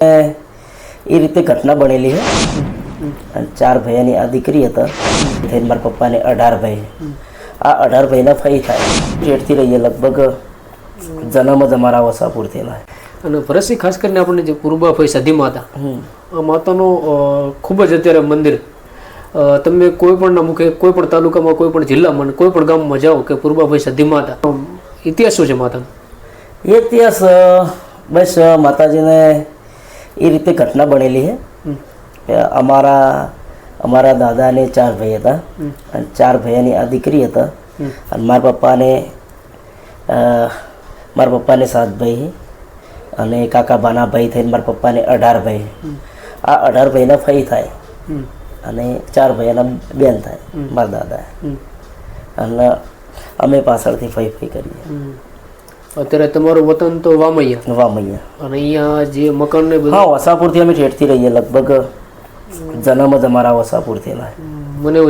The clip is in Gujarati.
એ રીતે ઘટના બનેલી છે અને ચાર ભાઈની આ દીકરી હતા. થઈને મારા પપ્પાને અઢાર ભાઈ. આ અઢાર ભાઈના ફઈ થાય. જેઠથી રહીએ લગભગ જન્મ જ અમારા વસાપુર થયેલા અને ભરતસિંહ ખાસ કરીને આપણને જે પૂર્વાભાઈ સધી માતા. આ માતાનું ખૂબ જ અત્યારે મંદિર. તમે કોઈ પણ મુખે કોઈ પણ તાલુકામાં કોઈ પણ જિલ્લામાં કોઈ પણ ગામમાં જાઓ કે પૂર્વાભાઈ સધી માતા ઇતિહાસ શું છે માતાનો? ઇતિહાસ બસ માતાજીને એ રીતે ઘટના બનેલી છે. અમારા અમારા દાદાને ચાર ભાઈ હતા. અને ચાર ભાઈની આ દીકરી હતા. અને મારા પપ્પાને મારા પપ્પાને સાત ભાઈ અને કાકા બાના ભાઈ થઈને મારા પપ્પાને અઢાર ભાઈ આ અઢાર ભાઈના ફઈ થાય. અને ચાર ભાઈના બેન થાય મારા દાદા અને અમે પાછળથી ફઈ ફઈ કરીએ. અત્યારે તમારું વતન તો વામૈયા. વામૈયા. અને અહીંયા જે મકાન ને બધું હા વસાપુરથી અમે ઠેઠથી રહીએ લગભગ. જન્મ જ અમારા વસાપુર થયેલા મને